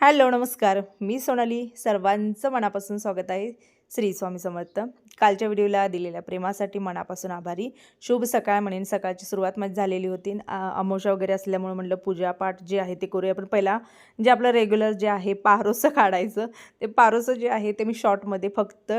Hello नमस्कार. मी सोनाली. सर्वांचं मनापासून स्वागत आहे श्री स्वामी समर्थ. कालच्या व्हिडिओला दिलेल्या प्रेमासाठी मनापासून आभारी. शुभ सकाळ म्हणेन. सकाळची सुरुवात माझी झालेली होती. अमोशा वगैरे असल्यामुळे म्हटलं पूजापाठ जे आहे ते करूया. पण पहिला जे आपलं रेग्युलर जे आहे पारोसं काढायचं ते पारोसं जे आहे ते मी शॉर्टमध्ये फक्त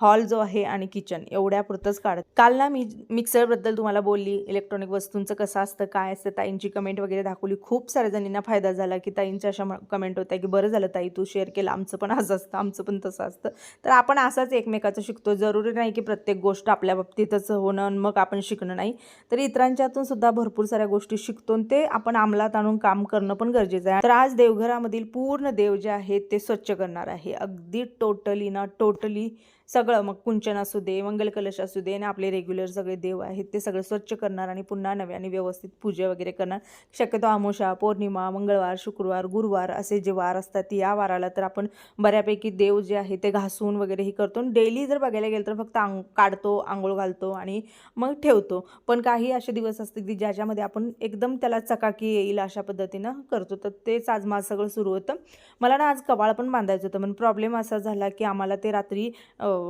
हॉल जो आहे आणि किचन एवढ्यापुरतंच काढत. काल ना मी मिक्सरबद्दल तुम्हाला बोलली इलेक्ट्रॉनिक वस्तूंचं कसं असतं काय असतं ताईंची कमेंट वगैरे दाखवली. खूप साऱ्या जणींना फायदा झाला की ताईंच्या अशा कमेंट होत्या की बरं झालं ताई तू शेअर केलं आमचं पण असं असतं आमचं पण तसं असतं. तर आपण असाच एकमेकाचं शिकतो. जरुरी नाही की प्रत्येक गोष्ट आपल्या बाबतीतच होणं आणि मग आपण शिकणं नाही. तर इतरांच्यातून सुद्धा भरपूर साऱ्या गोष्टी शिकतो आणि ते आपण अंमलात आणून काम करणं पण गरजेचं आहे. तर आज देवघरामधील पूर्ण देव जे आहेत ते स्वच्छ करणार आहे. अगदी टोटली ना टोटली सग सगळं. मग कुंचन असू दे मंगल कलश असू दे आणि आपले रेग्युलर सगळे देव आहेत ते सगळे स्वच्छ करणार आणि पुन्हा नव्याने व्यवस्थित पूजा वगैरे करणार. शक्यतो अमावस्या पौर्णिमा मंगळवार शुक्रवार गुरुवार असे जे वार असतात या वाराला तर आपण बऱ्यापैकी देव जे आहे ते घासून वगैरे हे करतो डेली जर बघायला गेलं तर फक्त आंग काढतो आंघोळ घालतो आणि मग ठेवतो. पण काही असे दिवस असतात की ज्याच्यामध्ये आपण एकदम त्याला चकाकी येईल अशा पद्धतीनं करतो. तर तेच आज माझं सगळं सुरू होतं. मला ना आज कवाळ पण बांधायचं होतं. पण प्रॉब्लेम असा झाला की आम्हाला ते रात्री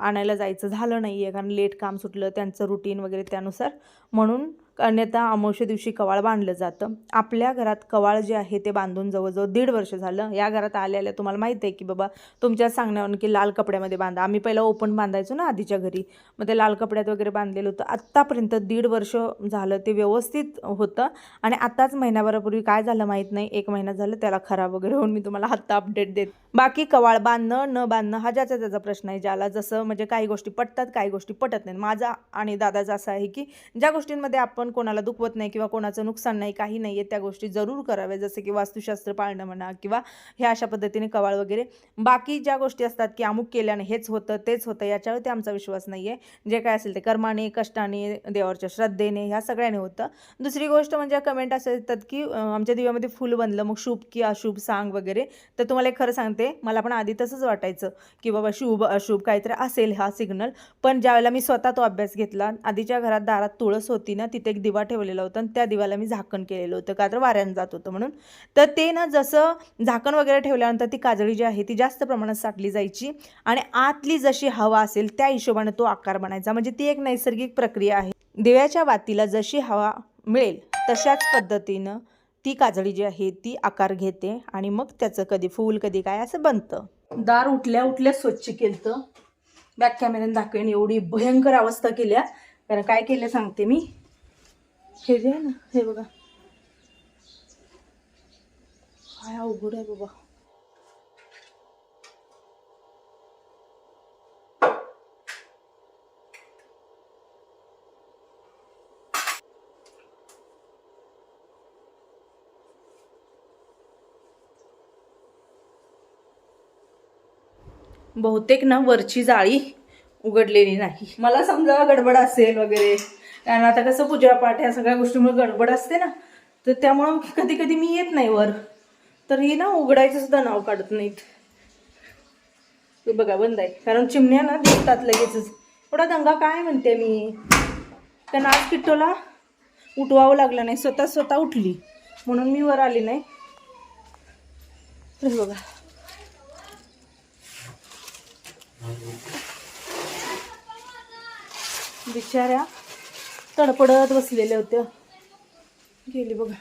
आणायला जायचं. झालं नाही आहे कारण लेट काम सुटलं त्यांचं रुटीन वगैरे त्यानुसार. म्हणून अन्यथा अमावस्या दिवशी कवाळ बांधलं जातं. आपल्या घरात कवाळ जे आहे ते बांधून जवळजवळ दीड वर्ष झालं. या घरात आलेल्या तुम्हाला माहीत आहे की बाबा तुमच्या सांगण्यावरून की लाल कपड्यामध्ये बांधा. आम्ही पहिला ओपन बांधायचो ना आधीच्या घरी. मग ते लाल कपड्यात वगैरे बांधलेलं होतं. आत्तापर्यंत दीड वर्ष झालं ते व्यवस्थित होतं. आणि आत्ताच महिन्याभरापूर्वी काय झालं माहीत नाही. एक महिना झालं त्याला खराब वगैरे होऊन मी तुम्हाला आत्ता अपडेट देत. बाकी कवाळ बांधणं न बांधणं हा ज्याचा त्याचा प्रश्न आहे. ज्याला जसं म्हणजे काही गोष्टी पटतात काही गोष्टी पटत नाहीत. माझा आणि दादाचा असा आहे की ज्या गोष्टींमध्ये आपण कोणाला दुखवत नाही किंवा कोणाचं नुकसान नाही काही नाही आहे त्या गोष्टी जरूर कराव्या जसं की वास्तुशास्त्र पाळणं म्हणा किंवा हे अशा पद्धतीने कवाळ वगैरे. बाकी ज्या गोष्टी असतात की अमुक केल्याने हेच होतं तेच होतं याच्यावरती आमचा विश्वास नाही आहे जे काय असेल ते कर्माने कष्टाने देवावरच्या श्रद्धेने ह्या सगळ्याने होतं. दुसरी गोष्ट म्हणजे कमेंट असं येतात की आमच्या दिव्यामध्ये फुल बनलं मग शुभ की अशुभ सांग वगैरे. तर तुम्हाला एक खरं सांगते मला पण आधी तसंच वाटायचं की बाबा शुभ अशुभ काहीतरी असेल हा सिग्नल पण ज्यावेळेला मी स्वतः तो अभ्यास घेतला आधीच्या घरात दारात तुळस होती ना तिथे एक दिवा ठेवलेला होता आणि त्या दिवाला मी झाकण केलेलं होतं का तर वाऱ्यानं जात होतं म्हणून. तर ते ना जसं झाकण वगैरे ठेवल्यानंतर ती काजळी जी आहे ती जास्त प्रमाणात साठली जायची आणि आतली जशी हवा असेल त्या हिशोबाने तो आकार बनायचा. म्हणजे ती एक नैसर्गिक प्रक्रिया आहे. दिव्याच्या वातीला जशी हवा मिळेल तशाच पद्धतीनं ती काजळी जी आहे ती आकार घेते आणि मग त्याचं कधी फूल कधी काय असं बनतं. दार उठल्या उठल्या स्वच्छ केलं बॅक कॅमेऱ्याने दाखवेन एवढी भयंकर अवस्था केल्या. कारण काय केलं सांगते मी? हे जे आहे ना हे बघा. काय अवघड आहे बाबा. बहुतेक ना वरची जाळी उघडलेली नाही. मला समजा गडबड असेल वगैरे. कारण आता कसं पूजापाठ या सगळ्या गोष्टीमुळे गडबड असते ना तर त्यामुळं कधी कधी मी येत नाही वर. तर ही ना उघडायचं सुद्धा नाव काढत नाहीत. हे बघा बंद आहे. कारण चिमण्या ना दिसतात लगेचच. एवढा दंगा काय म्हणते मी? कारण आज किट्टोला उठवावं लागलं नाही. स्वतः स्वतः उठली. म्हणून मी वर आली नाही. तर बघा. बिचाऱ्या तडपडत बसलेल्या होत्या गेली बघा.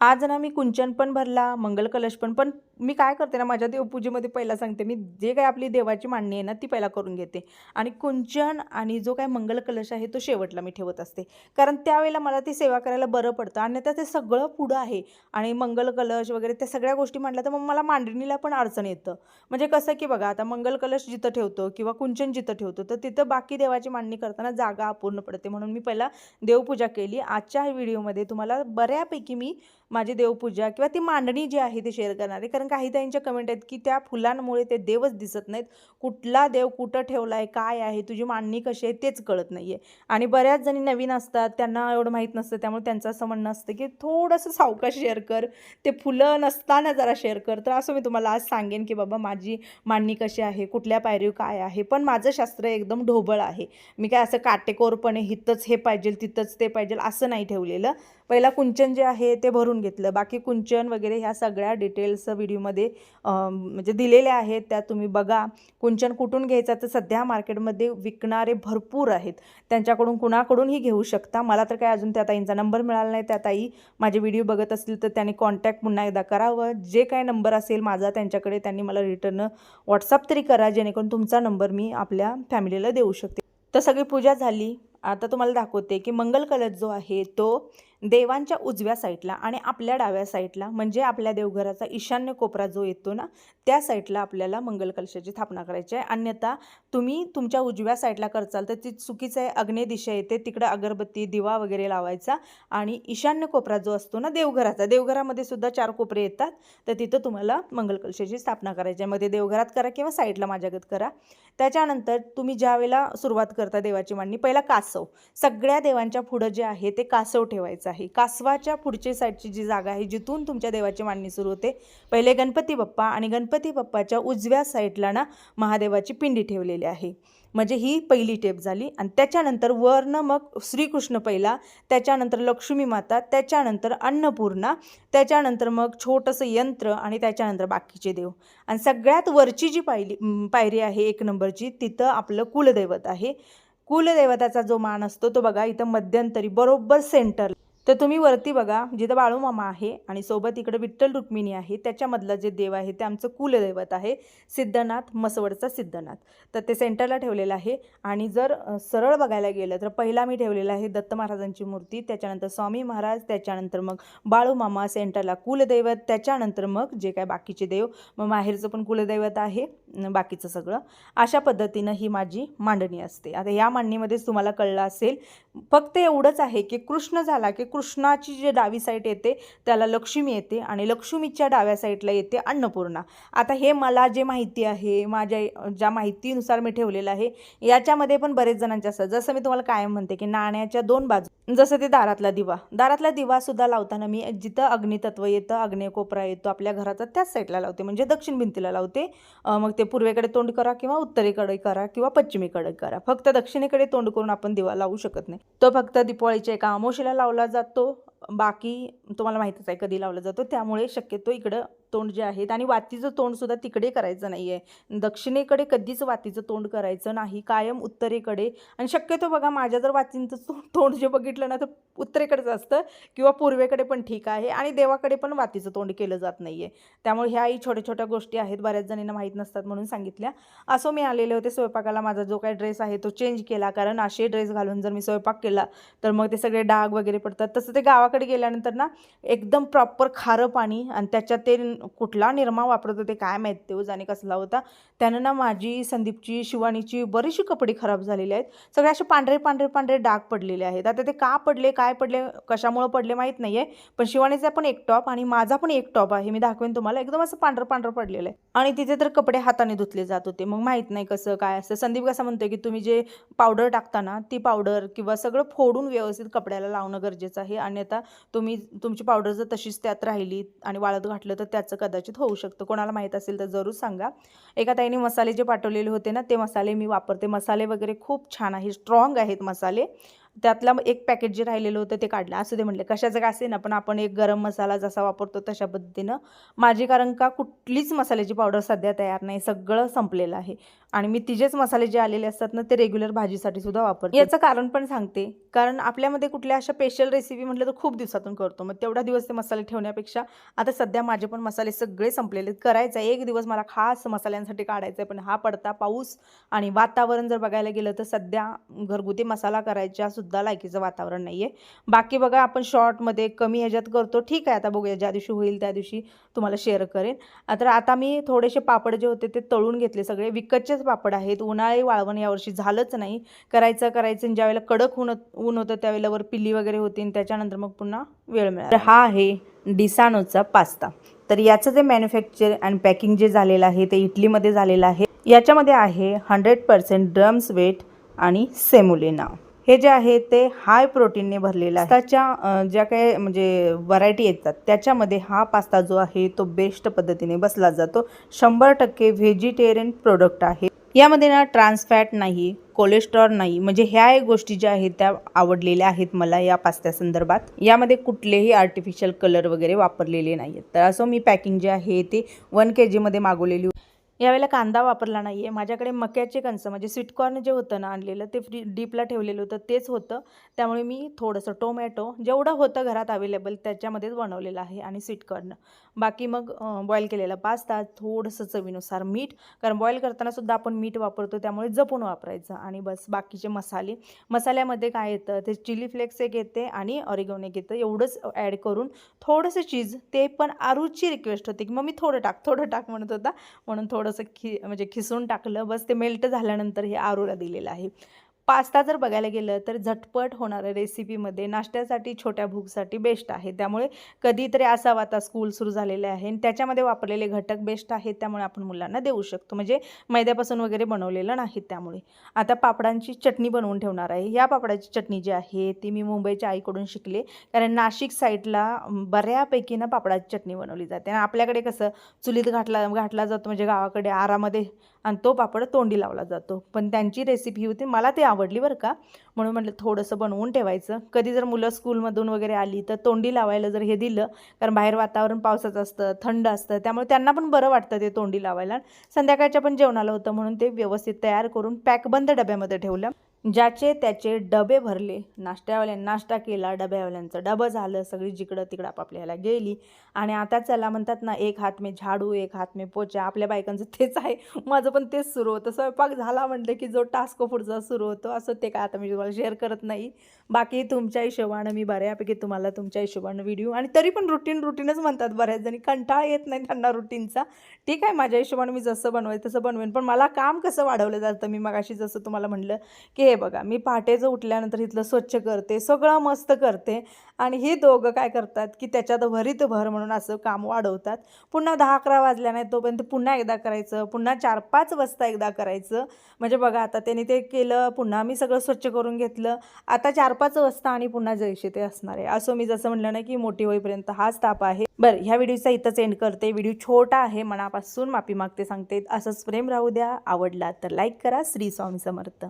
आज ना मी कुंचन पण भरला मंगल कलश पण पण मी काय करते ना माझ्या देवपूजेमध्ये पहिला सांगते मी जे काही आपली देवाची मांडणी आहे ना ती पहिला करून घेते. आणि कुंचन आणि जो काय मंगल कलश आहे तो शेवटला मी ठेवत असते. कारण त्यावेळेला मला ती सेवा करायला बरं पडतं. आणि आता ते सगळं पुढं आहे. आणि मंगल कलश वगैरे त्या सगळ्या गोष्टी मांडल्या तर मग मला मांडणीला पण अडचण येतं. म्हणजे कसं की बघा आता मंगल कलश जिथं ठेवतो किंवा कुंचन जिथं ठेवतो तर तिथं बाकी देवाची मांडणी करताना जागा अपूर्ण पडते. म्हणून मी पहिला देवपूजा केली. आजच्या व्हिडिओमध्ये तुम्हाला बऱ्यापैकी मी माझी देवपूजा किंवा ती मांडणी जी आहे ती शेअर करणार. आहे कारण काही त्यांच्या कमेंट आहेत की त्या फुलांमुळे ते देवच दिसत नाहीत. कुठला देव कुठं ठेवला आहे काय आहे तुझी मांडणी कशी आहे तेच कळत नाही आहे आणि बऱ्याच जणी नवीन असतात त्यांना एवढं माहीत नसतं त्यामुळे त्यांचं असं म्हणणं असतं की थोडंसं सावकाश शेअर कर. ते फुलं नसताना जरा शेअर कर. तर असं मी तुम्हाला आज सांगेन की बाबा माझी मांडणी कशी आहे कुठल्या पायरीव काय आहे. पण माझं शास्त्र एकदम ढोबळ आहे. मी काय असं काटेकोरपणे हिथंच हे पाहिजे तिथंच ते पाहिजे असं नाही ठेवलेलं. पहिला कुंचन जे आहे ते भरून घेतलं. बाकी कुंचन वगैरे ह्या सगळ्या डिटेल्स व्हिडिओमध्ये म्हणजे दिलेल्या आहेत. त्या तुम्ही बघा. कुंचन कुठून घ्यायचा तर सध्या मार्केटमध्ये विकणारे भरपूर आहेत. त्यांच्याकडून कुणाकडूनही घेऊ शकता. मला तर काय अजून त्या ताईंचा नंबर मिळाला नाही. त्या ताई माझे व्हिडिओ बघत असतील तर त्यांनी कॉन्टॅक्ट पुन्हा एकदा करावं. जे काय नंबर असेल माझा त्यांच्याकडे त्यांनी मला रिटर्न व्हॉट्सअप तरी करा. जेणेकरून तुमचा नंबर मी आपल्या फॅमिलीला देऊ शकते. तर सगळी पूजा झाली. आता तुम्हाला दाखवते की मंगल कलश जो आहे तो देवांच्या उजव्या साईडला आणि आपल्या डाव्या साईडला म्हणजे आपल्या देवघराचा ईशान्य कोपरा जो येतो ना त्या साईडला आपल्याला मंगल कलशाची स्थापना करायची आहे. अन्यथा तुम्ही तुमच्या उजव्या साईडला करचाल तर ती चुकीचं आहे. अग्ने दिशा येते तिकडं अगरबत्ती दिवा वगैरे लावायचा आणि ईशान्य कोपरा जो असतो ना देवघराचा देवघरामध्ये सुद्धा चार कोपरे येतात तर तिथं तुम्हाला मंगल कलशाची स्थापना करायची आहे. मध्ये देवघरात करा किंवा साईडला माझ्यागत करा. त्याच्यानंतर तुम्ही ज्या वेळेला सुरुवात करता देवाची मांडणी पहिला कासव. सगळ्या देवांच्या पुढं जे आहे ते कासव ठेवायचं आहे. कासवाच्या पुढची साईडची जी जागा आहे जिथून तुमच्या देवाची मांडणी सुरू होते पहिले गणपती बाप्पा आणि गणपती बाप्पाच्या उजव्या साईडला ना महादेवाची पिंडी ठेवलेली आहे. म्हणजे ही पहिली टेप झाली आणि त्याच्यानंतर वरनं मग श्रीकृष्ण पहिला त्याच्यानंतर लक्ष्मी माता त्याच्यानंतर अन्नपूर्णा त्याच्यानंतर मग छोटंसं यंत्र आणि त्याच्यानंतर बाकीचे देव. आणि सगळ्यात वरची जी पायली पायरी आहे एक नंबरची तिथं आपलं कुलदैवत आहे. कुलदैवताचा जो मान असतो तो बघा इथं मध्यंतरी बरोबर सेंटर तर तुम्ही वरती बघा जिथं बाळूमामा आहे आणि सोबत इकडे विठ्ठल रुक्मिणी आहे त्याच्यामधलं जे देव आहे ते आमचं कुलदैवत आहे सिद्धनाथ मसवडचा सिद्धनाथ. तर ते सेंटरला ठेवलेलं आहे आणि जर सरळ बघायला गेलं तर पहिला मी ठेवलेला आहे दत्त महाराजांची मूर्ती त्याच्यानंतर स्वामी महाराज त्याच्यानंतर मग बाळूमामा सेंटरला कुलदैवत त्याच्यानंतर मग जे काय बाकीचे देव मग माहेरचं पण कुलदैवत आहे बाकीचं सगळं. अशा पद्धतीनं ही माझी मांडणी असते. आता या मांडणीमध्येच तुम्हाला कळलं असेल फक्त एवढंच आहे की कृष्ण झाला की कृष्णाची जी डावी साईड येते त्याला लक्ष्मी येते आणि लक्ष्मीच्या डाव्या साईडला येते अन्नपूर्णा. आता हे मला जे माहिती आहे माझ्या ज्या माहितीनुसार मी ठेवलेलं आहे याच्यामध्ये पण बरेच जणांचे असतात. जसं मी तुम्हाला कायम म्हणते की नाण्याच्या दोन बाजू जसं ते दारातला दिवा. दारातला दिवा सुद्धा लावताना मी जिथं अग्नितत्व येतं अग्निकोपरा येतो आपल्या घराचा त्याच साईडला लावते म्हणजे दक्षिण भिंतीला लावते. मग ते पूर्वेकडे तोंड करा किंवा उत्तरेकडे करा किंवा पश्चिमेकडे करा. फक्त दक्षिणेकडे तोंड करून आपण दिवा लावू शकत नाही. तो फक्त दीपावळीच्या एका अमावशीला लावला जातो. बाकी तुम्हाला माहीतच आहे कधी लावला जातो. त्यामुळे शक्यतो इकडं तोंड जे आहेत आणि वातीचं तोंडसुद्धा तिकडे करायचं नाही आहे दक्षिणेकडे कधीच वातीचं तोंड करायचं नाही. कायम उत्तरेकडे. आणि शक्यतो बघा माझ्या जर वातींचं तोंड जे बघितलं ना तर उत्तरेकडेच असतं किंवा पूर्वेकडे पण ठीक आहे आणि देवाकडे पण वातीचं तोंड केलं जात नाही आहे त्यामुळे ह्याही छोट्या छोट्या गोष्टी आहेत बऱ्याच जणींना माहीत नसतात म्हणून सांगितल्या. असं मी आलेले होते स्वयंपाकाला माझा जो काही ड्रेस आहे तो चेंज केला. कारण असे ड्रेस घालून जर मी स्वयंपाक केला तर मग ते सगळे डाग वगैरे पडतात. तसं ते गावाकडे गेल्यानंतर ना एकदम प्रॉपर खारं पाणी आणि त्याच्यात ते कुठला निरमा वापरत होते काय माहीत ते जाणे कसला होता. त्यानं ना माझी संदीपची शिवानीची बरीचशी कपडे खराब झालेली आहेत. सगळे असे पांढरे पांढरे पांढरे डाग पडलेले आहेत. आता ते का पडले काय पडले कशामुळं पडले माहीत नाही आहे पण शिवानीचा पण एक टॉप आणि माझा पण एक टॉप आहे. मी दाखवेन तुम्हाला एकदम असं पांढरं पांढरं पडलेलं आहे. आणि तिथे तर कपडे हाताने धुतले जात होते. मग माहीत नाही कसं काय असं. संदीप कसं म्हणतोय की तुम्ही जे पावडर टाकता ना ती पावडर किंवा सगळं फोडून व्यवस्थित कपड्याला लावणं गरजेचं आहे. आणि आता तुम्ही तुमची पावडर जर तशीच त्यात राहिली आणि वाळत घातलं तर त्याचं कदाचित होऊ शकतं. कोणाला माहीत असेल तर जरूर सांगा. एका ताईने मसाले जे पाठवलेले होते ना ते मसाले मी वापरते. मसाले वगैरे खूप छान आहे. स्ट्रॉंग आहेत मसाले. त्यातला एक पॅकेट जे राहिलेलं होतं ते काढलं. असं ते म्हटले कशाचं का असे ना पण आपण एक गरम मसाला जसा वापरतो तशा पद्धतीनं माझी कारण का कुठलीच मसाल्याची पावडर सध्या तयार नाही सगळं संपलेलं आहे. आणि मी तिचेच मसाले जे आलेले असतात ना ते रेग्युलर भाजीसाठी सुद्धा वापरते. याचं कारण पण सांगते. कारण आपल्यामध्ये कुठल्या अशा स्पेशल रेसिपी म्हटलं तर खूप दिवसातून करतो. मग तेवढा दिवस ते मसाले ठेवण्यापेक्षा आता सध्या माझे पण मसाले सगळे संपलेले. करायचं एक दिवस मला खास मसाल्यांसाठी काढायचं आहे पण हा पडता पाऊस आणि वातावरण जर बघायला गेलं तर सध्या घरगुती मसाला करायच्या सुद्धा सुद्धा लायकीचं वातावरण नाही आहे बाकी बघा आपण शॉर्टमध्ये कमी ह्याच्यात करतो. ठीक आहे आता बघूया ज्या दिवशी होईल त्या दिवशी तुम्हाला शेअर करेन. तर आता मी थोडेसे पापड जे होते ते तळून घेतले सगळे. विकतचेच पापड आहेत. उन्हाळी वाळवण यावर्षी झालंच नाही. करायचं करायचं आणि ज्यावेळेला कडक ऊन ऊन होतं त्यावेळेला वर पिल्ली वगैरे होती आणि त्याच्यानंतर मग पुन्हा वेळ मिळाला. तर हा आहे डिसानोचा पास्ता. तर याचं जे मॅन्युफॅक्चर अँड पॅकिंग जे झालेलं आहे ते इटलीमध्ये झालेलं आहे. याच्यामध्ये आहे हंड्रेड पर्सेंट ड्रम्स वेट आणि सेमुलेना हे जे आहे ते हाय प्रोटीनने भरलेलं आहे. त्याच्या ज्या काही म्हणजे व्हरायटी येतात त्याच्यामध्ये हा पास्ता जो आहे तो बेस्ट पद्धतीने बसला जातो. शंभर टक्के व्हेजिटेरियन प्रोडक्ट आहे. यामध्ये ना ट्रान्सफॅट नाही कोलेस्ट्रॉल नाही म्हणजे ह्या एक गोष्टी ज्या आहेत त्या आवडलेल्या आहेत मला या पास्त्या संदर्भात. यामध्ये कुठलेही आर्टिफिशियल कलर वगैरे वापरलेले नाही आहेत तर असं मी पॅकिंग जे आहे ते वन के जीमध्ये मागवलेली यावेळेला कांदा वापरला नाही आहे माझ्याकडे मक्याचे कणसं म्हणजे स्वीटकॉर्न जे होतं ना आणलेलं ते फ्री डीपला ठेवलेलं होतं तेच होतं. त्यामुळे मी थोडंसं टोमॅटो जेवढं होतं घरात अवेलेबल त्याच्यामध्येच बनवलेलं आहे आणि स्वीटकॉर्न बाकी मग बॉईल केलेला पास्ता थोडंसं चवीनुसार मीठ. कारण बॉईल करताना सुद्धा आपण मीठ वापरतो त्यामुळे जपून वापरायचं. आणि बस बाकीचे मसाले. मसाल्यामध्ये काय येतं ते चिली फ्लेक्स एक येते आणि ऑरिगोन एक येतं. एवढंच ॲड करून थोडंसं चीज ते पण आरूची रिक्वेस्ट होती की मग मी थोडं टाक थोडं टाक म्हणत होता. म्हणून थोडंसं खि म्हणजे खिसून टाकलं. बस ते मेल्ट झाल्यानंतर हे आरूला दिलेलं आहे. पास्ता जर बघायला गेलं तर झटपट होणाऱ्या रेसिपीमध्ये नाश्त्यासाठी छोट्या भूकसाठी बेस्ट आहे. त्यामुळे कधीतरी असावा आता स्कूल सुरू झालेले आहे आणि त्याच्यामध्ये वापरलेले घटक बेस्ट आहेत त्यामुळे आपण मुलांना देऊ शकतो. म्हणजे मैद्यापासून वगैरे बनवलेलं नाही त्यामुळे. आता पापडांची चटणी बनवून ठेवणार आहे. या पापडाची चटणी जी आहे ती मी मुंबईच्या आईकडून शिकले. कारण नाशिक साईडला बऱ्यापैकी ना पापडाची चटणी बनवली जाते. आणि आपल्याकडे कसं चुलीत घाटला घाटला जातो. म्हणजे गावाकडे आरामध्ये आणि तो पापड तोंडी लावला जातो. पण त्यांची रेसिपी होती मला ते आवडली बरं का. म्हणून म्हटलं थोडंसं बनवून ठेवायचं. कधी जर मुलं स्कूलमधून वगैरे आली तर तोंडी लावायला जर हे दिलं कारण बाहेर वातावरण पावसाचं असतं थंड असतं त्यामुळे त्यांना पण बरं वाटतं ते तोंडी लावायला. संध्याकाळच्या पण जेवणाला होतं म्हणून ते व्यवस्थित तयार करून पॅकबंद डब्यामध्ये ठेवलं. ज्याचे त्याचे डबे भरले. नाश्त्यावाल्यांनी नाश्ता केला डब्यावाल्यांचं डबं झालं सगळी जिकडं तिकडं आपापल्याला गेली. आणि आता चला म्हणतात ना एक हात मे झाडू एक हात मे पोचा आपल्या बायकांचं तेच आहे. माझं पण तेच सुरू होतं. स्वयंपाक झाला म्हटलं की जो टास्क पुढचा सुरू होतो असं ते काय आता मी तुम्हाला शेअर करत नाही. बाकी तुमच्या हिशोबानं मी बऱ्यापैकी तुम्हाला तुमच्या हिशोबानं व्हिडिओ आणि तरी पण रुटीन रुटीनच म्हणतात बऱ्याच जणी. कंटाळा येत नाही त्यांना रुटीनचा ठीक आहे माझ्या हिशोबानं मी जसं बनवायचं तसं बनवेन. पण मला काम कसं वाढवलं जातं? मी मगाशी जसं तुम्हाला म्हणलं की आहे बघा. मी पहाटेचं उठल्यानंतर इथलं स्वच्छ करते सगळं मस्त करते. आणि हे दोघं काय करतात की त्याच्यात भरीत भर म्हणून असं काम वाढवतात. पुन्हा दहा अकरा वाजल्या नाही तोपर्यंत पुन्हा एकदा करायचं पुन्हा चार पाच वाजता एकदा करायचं. म्हणजे बघा आता त्यांनी ते केलं पुन्हा मी सगळं स्वच्छ करून घेतलं. आता चार पाच वाजता आणि पुन्हा जैसे ते असणार आहे. असं मी जसं म्हणलं ना की मोठी होईपर्यंत हाच ताप आहे. बरं ह्या व्हिडिओचा इथंच एंड करते. व्हिडिओ छोटा आहे मनापासून माफी मागते सांगते. असंच प्रेम राहू द्या. आवडला तर लाईक करा. श्री स्वामी समर्थ.